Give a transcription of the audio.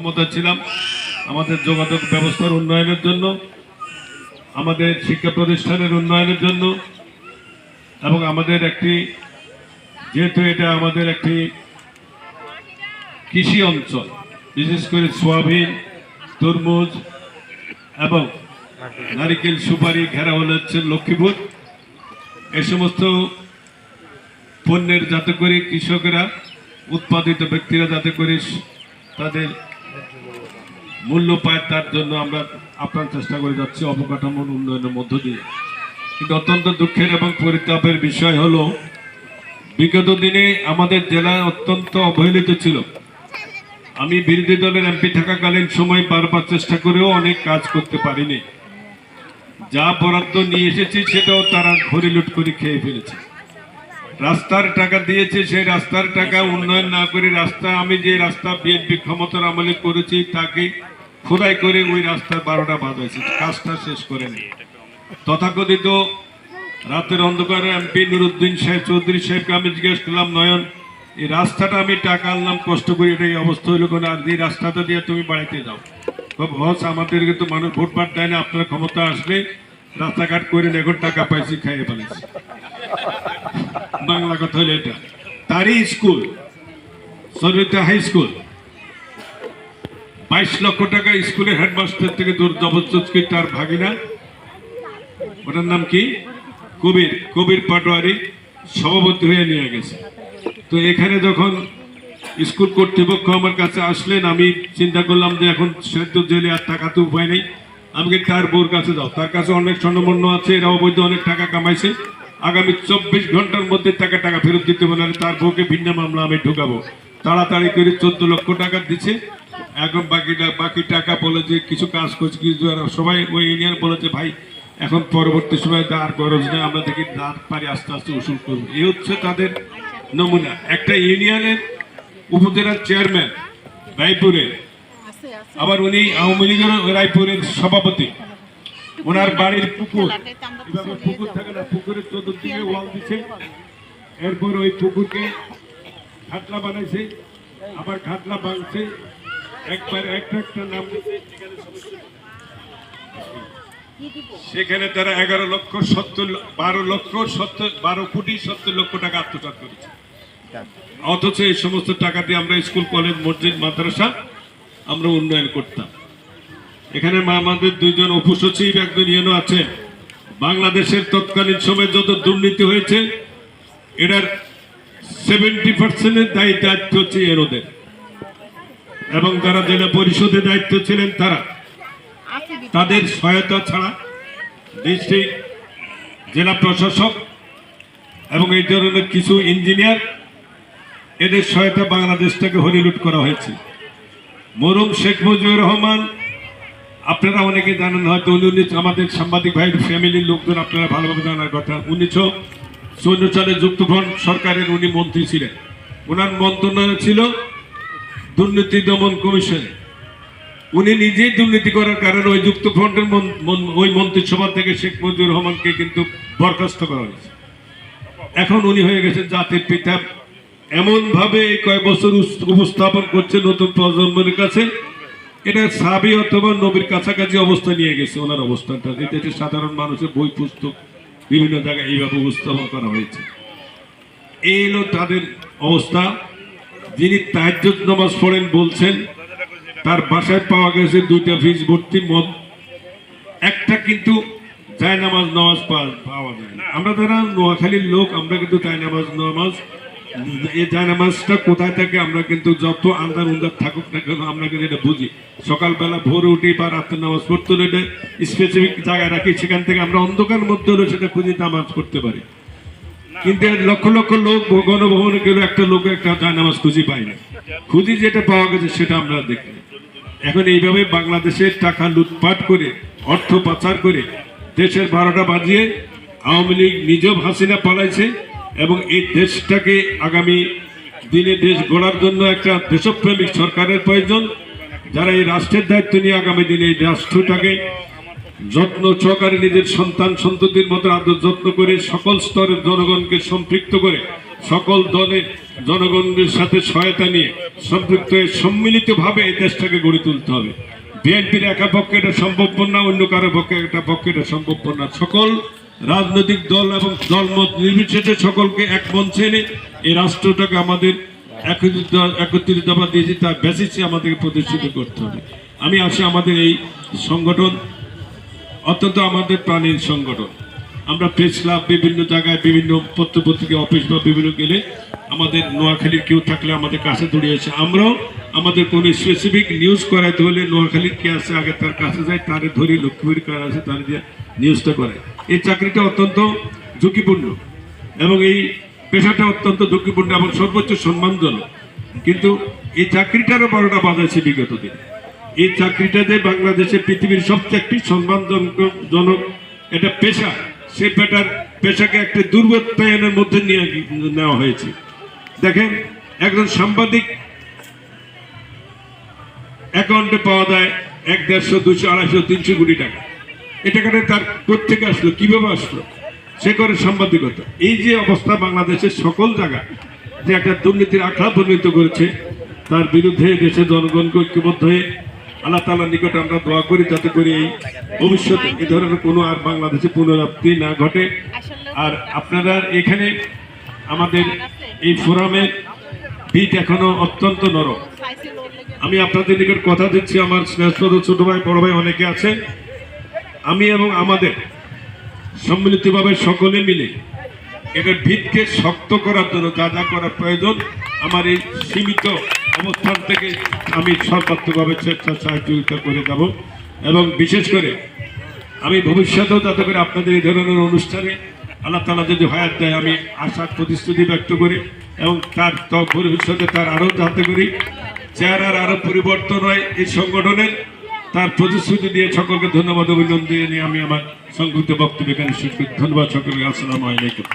ক্ষমতা ছিলাম। আমাদের যোগাযোগ ব্যবস্থার উন্নয়নের জন্য, আমাদের শিক্ষা প্রতিষ্ঠানের উন্নয়নের জন্য, এবং আমাদের একটি, যেহেতু এটা আমাদের একটি কৃষি অঞ্চল, বিশেষ করে সোয়াবিন, তরমুজ এবং নারিকেল সুপারি, ঘেরা হলে হচ্ছে লক্ষ্মীপুর। এই সমস্ত পণ্যের যাতে করে কৃষকেরা, উৎপাদিত ব্যক্তিরা যাতে করে তাদের মূল্য পায় তার জন্য আমরা আপ্রাণ চেষ্টা করে যাচ্ছি অবকাঠামোর উন্নয়নের মধ্য দিয়ে। কিন্তু অত্যন্ত দুঃখের এবং পরিতাপের বিষয় হলো, বিগত দিনে আমাদের জেলা অত্যন্ত অবহেলিত ছিল। আমি বিরোধী দলের এমপি থাকাকালীন সময় বারবার চেষ্টা করেও অনেক কাজ করতে পারিনি। যা বরাদ্দ নিয়ে এসেছি সেটাও তারা ঘড়িলুট করে খেয়ে ফেলেছে। রাস্তার টাকা দিয়েছে, সেই রাস্তার টাকা উন্নয়ন না করে রাস্তা, আমি যে রাস্তা বিএনপি ক্ষমতার আমলে করেছি তাকে খোদাই করে ওই রাস্তার বারোটা বাজাইছে কাজটা শেষ করেনি তথাকথিত রাতের অন্ধকারে এমপি নুরুদ্দিন সাহেব চৌধুরী সাহেবকে আমি জিজ্ঞেস করলাম, নয়ন, এই রাস্তাটা আমি টাকা আনলাম, কষ্ট করে এটা এই অবস্থা হইল কেন? আর এই রাস্তাটা দিয়ে তুমি বাড়িতে যাও। খুব হস আমাদেরকে তো মানুষ ভোট পাট দেয় না, আপনার ক্ষমতা আসলে রাস্তাঘাট করে এখন টাকা পাইছি, খাইয়ে ফেলেছি। বাংলা কথা হলো এটা। তারই স্কুল সরবিতা হাই স্কুল বাইশ লক্ষ টাকা স্কুলের হেডমাস্টার থেকে দূর জবরদস্তি তার ভাগিনা। ওটার নাম কি? কবির কবির পাটোয়ারি, সভাপতি হয়ে নিয়ে গেছে। তো এখানে যখন স্কুল কর্তৃপক্ষ আমার কাছে আসলেন, আমি চিন্তা করলাম যে এখন সেদ্ধ জেলে আর টাকা তো উপায় নেই। আমাকে তার বউর কাছে যাও। তার কাছে অনেক স্বর্ণমন্য আছে এরা অবৈধ অনেক টাকা কামাইছে। আগামী চব্বিশ ঘণ্টার মধ্যে টাকা টাকা ফেরত দিতে নাহলে তার বউকে ভিন্ন মামলা আমি ঢুকাবো। তাড়াতাড়ি করে চোদ্দ লক্ষ টাকা দিচ্ছে। এখন বাকিটা বাকি টাকা বলে যে কিছু কাজ করছে, কিছু সবাই ওই ইউনিয়ন বলেছে ভাই, এখন পরবর্তী সময় দাঁড় খরচ নেই, আমরা দেখি দাঁড় পারি আস্তে আস্তে উসুল করব। এই হচ্ছে তাদের নমুনা। একটা ইউনিয়নের উপজেলার চেয়ারম্যান রায়পুরে আবার উনি আওয়ামী লীগের রায়পুরের সভাপতি। ওনার বাড়ির পুকুর। পুকুর থাকে না, পুকুরের চতুর্দিকে ওয়াল দিছে। এরপর ওই পুকুরকে ঘাটলা বানাইছে, আবার ঘাটলা ভাঙছে। একবার একটা সেখানে তারা এগারো লক্ষ সত্তর বারো লক্ষ সত্তর, বারো কোটি সত্তর লক্ষ টাকা আত্মসাৎ করেছে। অথচ এই সমস্ত টাকা দিয়ে আমরা স্কুল, কলেজ, মসজিদ, মাদ্রাসা আমরা উন্নয়ন করতাম। এখানে আমাদের দুইজন উপসচিব একজন ইয়েনো আছেন বাংলাদেশের তৎকালীন সময়ে যত দুর্নীতি হয়েছে, এটার সেভেন্টি পার্সেন্টের দায়ী দায়িত্ব হচ্ছে এনোদের এবং যারা জেলা পরিষদের দায়িত্ব ছিলেন তারা, তাদের সহায়তা ছাড়া ডিস্ট্রিক্ট জেলা প্রশাসক এবং এই ধরনের কিছু ইঞ্জিনিয়ার এদের সহায়তা বাংলাদেশটাকে হরিলুট করা হয়েছে। মরুম শেখ মুজিবুর রহমান, আপনারা অনেকে জানেন, হয়তো উনি- আমাদের সাংবাদিক ভাইয়ের ফ্যামিলির লোকজন, আপনারা ভালোভাবে জানার কথা। উনিশশো চৌদ্দ সালে যুক্তফ্রন্ট সরকারের উনি মন্ত্রী ছিলেন। ওনার মন্ত্রণালয় ছিল দুর্নীতি দমন কমিশন। উনি নিজেই দুর্নীতি করার কারণে ওই যুক্তফ্রন্টের মন- মন- ওই মন্ত্রিসভা থেকে শেখ মুজিবুর রহমানকে কিন্তু বরখাস্ত করা হয়েছে। এখন উনি হয়ে গেছেন জাতির পিতা। এমন ভাবে কয়েক বছর উপস্থাপন করছে নতুন প্রজন্মের কাছে। এটা সাবি অথবা নবীর কাছাকাছি অবস্থা নিয়ে গেছে, ওনার অবস্থানটা। দেশের সাধারণ মানুষের বই, পুস্তক, বিভিন্ন জায়গায় এইভাবে উপস্থাপন করা হয়েছে। এই হলো তাদের অবস্থা। যিনি তাহাজ্জুদ নামাজ পড়েন বলছেন, তার বাসায় পাওয়া গেছে দুইটা ফিস ভর্তি মদ। একটা কিন্তু তাই নামাজ নামাজ পাওয়া যায় না। আমরা যারা নোয়াখালীর লোক, আমরা কিন্তু তাই নামাজ নামাজ এই জায় নামাজটা কোথায় থাকে, আমরা কিন্তু যত আন্দার উন্দার থাকুক না কেন, আমরা কিন্তু এটা বুঝি। সকালবেলা ভোরে উঠি বা রাত্রে নামাজ পড়তে হলে এটা স্পেসিফিক জায়গায় রাখি, সেখান থেকে আমরা অন্ধকার মধ্যে হলে সেটা খুঁজে নামাজ পড়তে পারি। কিন্তু লক্ষ লক্ষ লোক গণভবনে গেল, একটা লোক একটা জায় নামাজ খুঁজি পাই না। খুঁজি যেটা পাওয়া গেছে সেটা আমরা দেখি এখন এইভাবে বাংলাদেশের টাকা লুটপাট করে, অর্থ পাচার করে দেশের বারোটা বাজিয়ে আওয়ামী লীগ নিজেও হাসিনা পালাইছে এবং এই দেশটাকে আগামী দিনে দেশ গড়ার জন্য একটা দেশপ্রেমিক সরকারের প্রয়োজন, যারা এই রাষ্ট্রের দায়িত্ব নিয়ে আগামী দিনে এই রাষ্ট্রটাকে যত্ন সহকারে নিজের সন্তান, সন্ততির মতো আদর যত্ন করে সকল স্তরের জনগণকে সম্পৃক্ত করে, সকল দলের জনগণের সাথে সহায়তা নিয়ে সম্পৃক্ত হয়ে সম্মিলিতভাবে এই দেশটাকে গড়ে তুলতে হবে। বিএনপির একা পক্ষে এটা সম্ভব না, অন্য কারও পক্ষে একটা পক্ষে এটা সম্ভব না। সকল রাজনৈতিক দল এবং দলমত নির্বিশেষে সকলকে এক মঞ্চে এনে এই রাষ্ট্রটাকে আমাদের একত্রিত একত্রিত দফা দিয়েছি তার বেসিসে আমাদেরকে প্রতিষ্ঠিত করতে হবে। আমি আসি আমাদের এই সংগঠন অত্যন্ত আমাদের প্রাণীর সংগঠন। আমরা প্রেস ক্লাব বিভিন্ন জায়গায় বিভিন্ন পত্রপত্রিকা অফিস বা বিভিন্ন গেলে আমাদের নোয়াখালীর কেউ থাকলে আমাদের কাছে দৌড়িয়ে আসে আমরাও আমাদের কোনো স্পেসিফিক নিউজ করাইতে হলে নোয়াখালীর কে আছে, আগে তার কাছে যাই, তারে ধরে, লক্ষ্মীপুর কার আছে, তার দিয়ে নিউজটা করে এই চাকরিটা অত্যন্ত ঝুঁকিপূর্ণ এবং এই পেশাটা অত্যন্ত ঝুঁকিপূর্ণ এবং সর্বোচ্চ সম্মানজনক। কিন্তু এই চাকরিটারও বড়টা বাজাইছে বিগত দিনে। এই চাকরিটা যে বাংলাদেশে পৃথিবীর সবচেয়ে একটি সম্মানজনক জনক এটা পেশা, সে পেটার পেশাকে একটি দুর্বত্তায়নের মধ্যে নিয়ে নেওয়া হয়েছে। দেখেন, একজন সাংবাদিক অ্যাকাউন্টে পাওয়া যায় এক দেড়শো দুশো আড়াইশো, তিনশো কোটি টাকা। টাকাটা তার কোথেকে আসলো, কীভাবে আসলো? সে করে সাংবাদিকতা। এই যে অবস্থা বাংলাদেশের সকল জায়গা যে একটা দুর্নীতির আখড়া পরিণত করেছে, তার বিরুদ্ধে দেশের জনগণকে ঐক্যবদ্ধ হয়ে আল্লাহ তালার নিকটে আমরা দোয়া করি, যাতে করে এই ভবিষ্যতে এ ধরনের কোনো আর বাংলাদেশে পুনরাবৃত্তি না ঘটে। আর আপনারা এখানে আমাদের এই ফোরামের ভিত এখনও অত্যন্ত নরম। আমি আপনাদের নিকট কথা দিচ্ছি, আমার স্নেহস্পদ ছোটো ভাই, বড় ভাই অনেকে আছেন। আমি এবং আমাদের সম্মিলিতভাবে সকলে মিলে এটার ভিতকে শক্ত করার জন্য যা যা করার প্রয়োজন, আমার এই সীমিত অবস্থান থেকে আমি সর্বাত্মকভাবে স্বেচ্ছা সহযোগিতা করে যাব। এবং বিশেষ করে আমি ভবিষ্যতেও যাতে করে আপনাদের এই ধরনের অনুষ্ঠানে আল্লাহ তালা যদি হায়াত দেয়, আমি আশার প্রতিশ্রুতি ব্যক্ত করি এবং তার ভবিষ্যতে তার আরও যাতে করি চেহারার আরও পরিবর্তন হয় এই সংগঠনের, তার প্রতিশ্রুতি দিয়ে সকলকে ধন্যবাদ অভিনন্দন দিয়ে নিয়ে আমি আমার সংক্ষিপ্ত বক্তব্য এখানে শেষ করি। ধন্যবাদ সকলকে। আসসালামু আলাইকুম।